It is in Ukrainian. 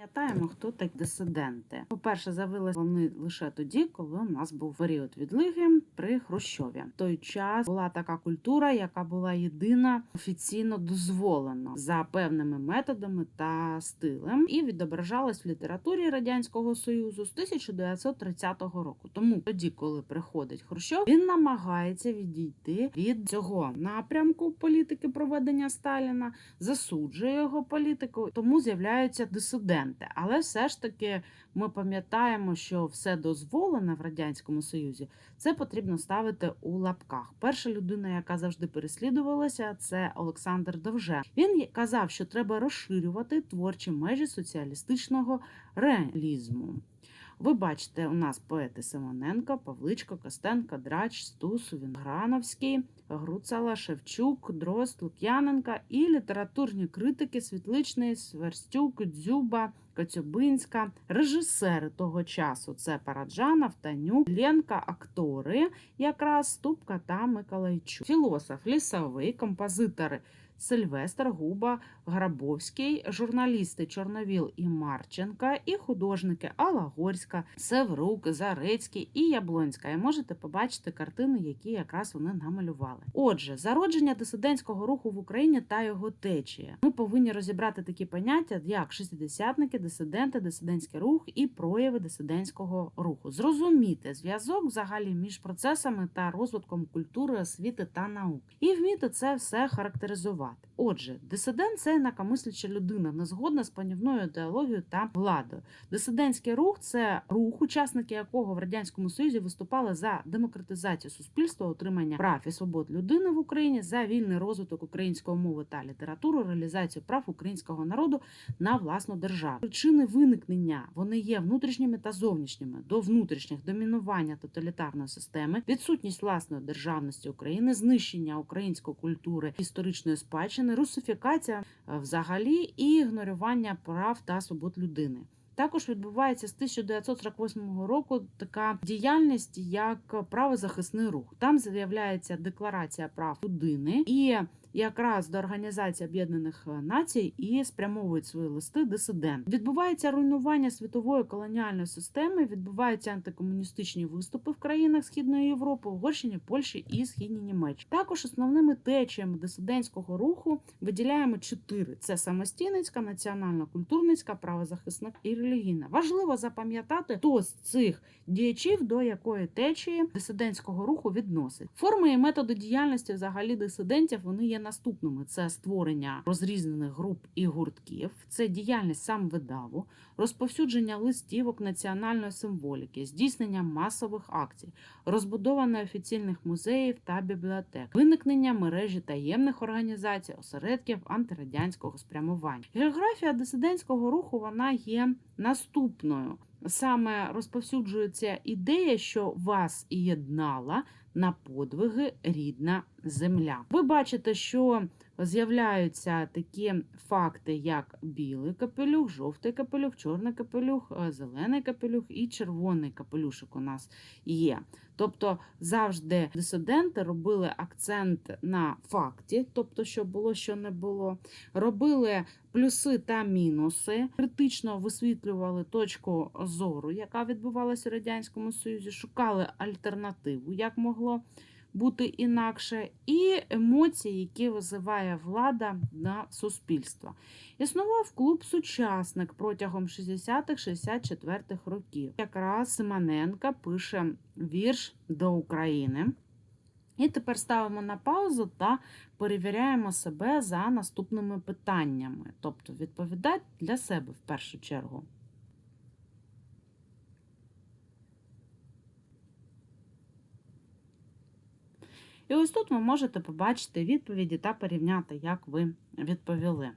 Пам'ятаємо, хто такі дисиденти. По-перше, з'явилися вони лише тоді, коли у нас був період відлиги при Хрущові. В той час була така культура, яка була єдина офіційно дозволена за певними методами та стилем, і відображалась в літературі радянського союзу з 1930 року. Тому тоді, коли приходить Хрущов, він намагається відійти від цього напрямку політики проведення Сталіна, засуджує його політику, тому з'являються дисиденти. Але все ж таки ми пам'ятаємо, що все дозволене в радянському союзі, це потрібно ставити у лапках. Перша людина, яка завжди переслідувалася, це Олександр Довже. Він казав, що треба розширювати творчі межі соціалістичного реалізму. Ви бачите, у нас поети Симоненко, Павличко, Костенко, Драч, Стус, Вінграновський, Груцала, Шевчук, Дрозд, Лук'яненка і літературні критики Світличний, Сверстюк, Дзюба, Коцюбинська, режисери того часу це Параджанов, Танюк, Ленка, актори, якраз Ступка та Миколайчук. Філософ, лісовий, композитори Сильвестр, Губа, Грабовський, журналісти Чорновіл і Марченка, і художники Алла Горська, Севрук, Зарецький і Яблонська. І можете побачити картини, які якраз вони намалювали. Отже, зародження дисидентського руху в Україні та його течія. Ми повинні розібрати такі поняття, як шестидесятники, дисиденти, дисидентський рух і прояви дисидентського руху. Зрозуміти зв'язок взагалі між процесами та розвитком культури, освіти та науки. І вміти це все характеризувати. Отже, дисидент це інакомисляча людина, не згодна з панівною ідеологією та владою. Дисидентський рух це рух, учасники якого в радянському союзі виступали за демократизацію суспільства, отримання прав і свобод людини в Україні, за вільний розвиток української мови та літератури, реалізацію прав українського народу на власну державу. Причини виникнення вони є внутрішніми та зовнішніми до внутрішніх домінування тоталітарної системи, відсутність власної державності України, знищення української культури, історичної спадщини, русифікація е, взагалі і ігнорування прав та свобод людини. Також відбувається з 1948 року така діяльність, як правозахисний рух. Там з'являється декларація прав людини і якраз до Організації Об'єднаних Націй і спрямовують свої листи дисидент. Відбувається руйнування світової колоніальної системи, відбуваються антикомуністичні виступи в країнах Східної Європи, Угорщині, Польщі і Східній Німеччині. Також основними течіями дисидентського руху виділяємо чотири: це самостійницька, національно-культурницька, правозахисна і релігійна. Важливо запам'ятати, хто з цих діячів до якої течії дисидентського руху відносить. Форми і методи діяльності взагалі дисидентів вони є наступними: це створення розрізнених груп і гуртків, це діяльність самвидаву, розповсюдження листівок національної символіки, здійснення масових акцій, розбудова неофіційних музеїв та бібліотек, виникнення мережі таємних організацій, осередків антирадянського спрямування. Географія дисидентського руху вона є наступною. Саме розповсюджується ідея, що вас єднала на подвиги рідна земля. Ви бачите, що з'являються такі факти, як білий капелюх, жовтий капелюх, чорний капелюх, е, зелений капелюх і червоний капелюшок у нас є. Тобто завжди дисиденти робили акцент на факті, тобто, що було, що не було, робили плюси та мінуси, критично висвітлювали точку зору, яка відбувалася у радянському союзі, шукали альтернативу, як могло бути інакше, і емоції, які визиває влада на суспільство. Існував клуб Сучасник протягом 60-64 років. Якраз Симоненка пише вірш до України. І тепер ставимо на паузу та перевіряємо себе за наступними питаннями. Тобто відповідати для себе в першу чергу. І ось тут ви можете побачити відповіді та порівняти, як ви відповіли.